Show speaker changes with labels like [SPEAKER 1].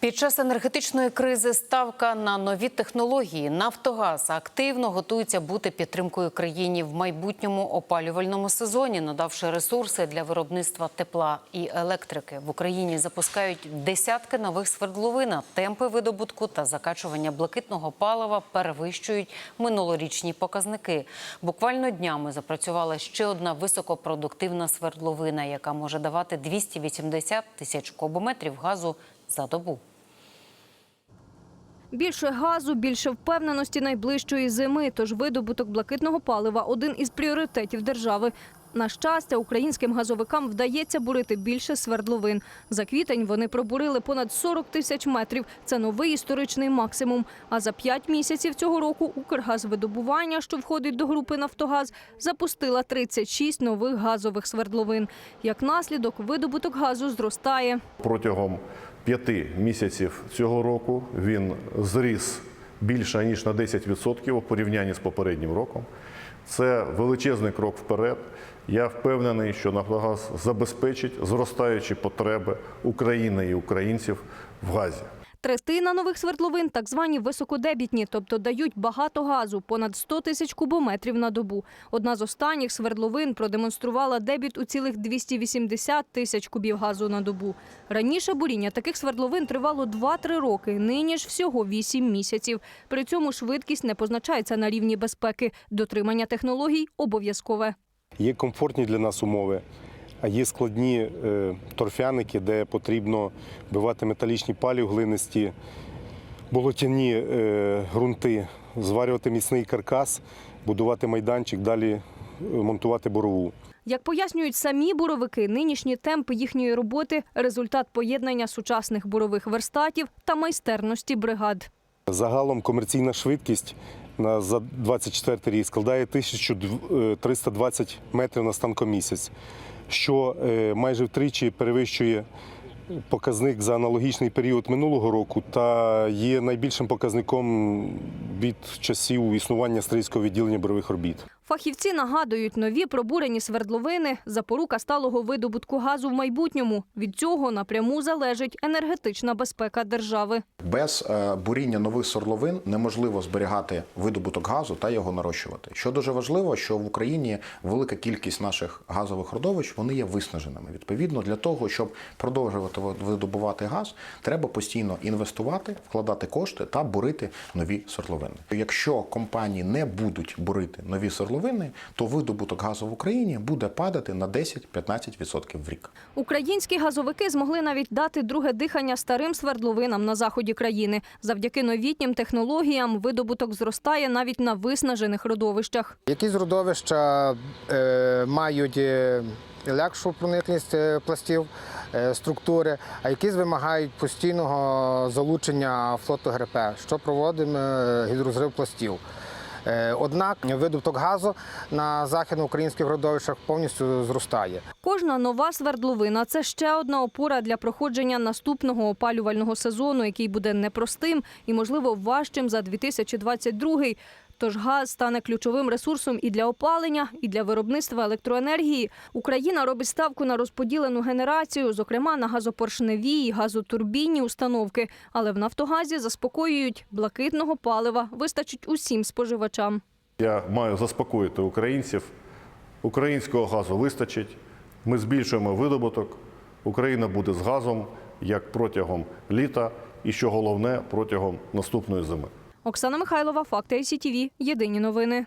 [SPEAKER 1] Під час енергетичної кризи ставка на нові технології Нафтогаз активно готується бути підтримкою країні в майбутньому опалювальному сезоні, надавши ресурси для виробництва тепла і електрики. В Україні запускають десятки нових свердловин. Темпи видобутку та закачування блакитного палива перевищують минулорічні показники. Буквально днями запрацювала ще одна високопродуктивна свердловина, яка може давати 280 тисяч кубометрів газу за добу.
[SPEAKER 2] Більше газу, більше впевненості найближчої зими. Тож видобуток блакитного палива один із пріоритетів держави. На щастя, українським газовикам вдається бурити більше свердловин. За квітень вони пробурили понад 40 тисяч метрів. Це новий історичний максимум. А за п'ять місяців цього року Укргазвидобування, що входить до групи Нафтогаз, запустила 36 нових газових свердловин. Як наслідок, видобуток газу зростає.
[SPEAKER 3] Протягом п'яти місяців цього року він зріс більше ніж на 10% у порівнянні з попереднім роком. Це величезний крок вперед. Я впевнений, що Нафтогаз забезпечить зростаючі потреби України і українців в газі.
[SPEAKER 2] Третина нових свердловин так звані високодебітні, тобто дають багато газу, понад 100 тисяч кубометрів на добу. Одна з останніх свердловин продемонструвала дебіт у цілих 280 тисяч кубів газу на добу. Раніше буріння таких свердловин тривало 2-3 роки, нині ж всього 8 місяців. При цьому швидкість не позначається на рівні безпеки. Дотримання технологій обов'язкове.
[SPEAKER 4] Є комфортні для нас умови, а є складні е, торфяники, де потрібно вбивати металічні палі глинисті, болотяні е, ґрунти, зварювати міцний каркас, будувати майданчик, далі е, монтувати борову.
[SPEAKER 2] Як пояснюють самі буровики, нинішні темпи їхньої роботи – результат поєднання сучасних бурових верстатів та майстерності бригад.
[SPEAKER 4] Загалом комерційна швидкість на за 24 рік складає 1320 метрів на станкомісяць, що е, майже втричі перевищує показник за аналогічний період минулого року та є найбільшим показником від часів існування стрийського відділення бойових робіт.
[SPEAKER 2] Фахівці нагадують, нові пробурені свердловини – запорука сталого видобутку газу в майбутньому. Від цього напряму залежить енергетична безпека держави.
[SPEAKER 5] Без е, буріння нових свердловин неможливо зберігати видобуток газу та його нарощувати. Що дуже важливо, що в Україні велика кількість наших газових родовищ вони є виснаженими. Відповідно, для того, щоб продовжувати видобувати газ, треба постійно інвестувати, вкладати кошти та бурити нові свердловини. Якщо компанії не будуть бурити нові свердловини, то видобуток газу в Україні буде падати на 10-15% в рік.
[SPEAKER 2] Українські газовики змогли навіть дати друге дихання старим свердловинам на заході країни. Завдяки новітнім технологіям видобуток зростає навіть на виснажених родовищах.
[SPEAKER 6] Якісь родовища е, мають е, легшу проникність е, пластів е, структури, а якісь вимагають постійного залучення флоту ГРП, що проводимо гідрозрив пластів. Е, Однак видобуток газу на західноукраїнських родовищах повністю зростає.
[SPEAKER 2] Кожна нова свердловина – це ще одна опора для проходження наступного опалювального сезону, який буде непростим і, можливо, важчим за 2022 Тож газ стане ключовим ресурсом і для опалення, і для виробництва електроенергії. Україна робить ставку на розподілену генерацію, зокрема на газопоршневі і газотурбінні установки. Але в Нафтогазі заспокоюють, блакитного палива вистачить усім споживачам.
[SPEAKER 3] Я маю заспокоїти українців. Українського газу вистачить. Ми збільшуємо видобуток. Україна буде з газом як протягом літа, і що головне протягом наступної зими.
[SPEAKER 2] Оксана Михайлова, Факти ICTV. Єдині новини.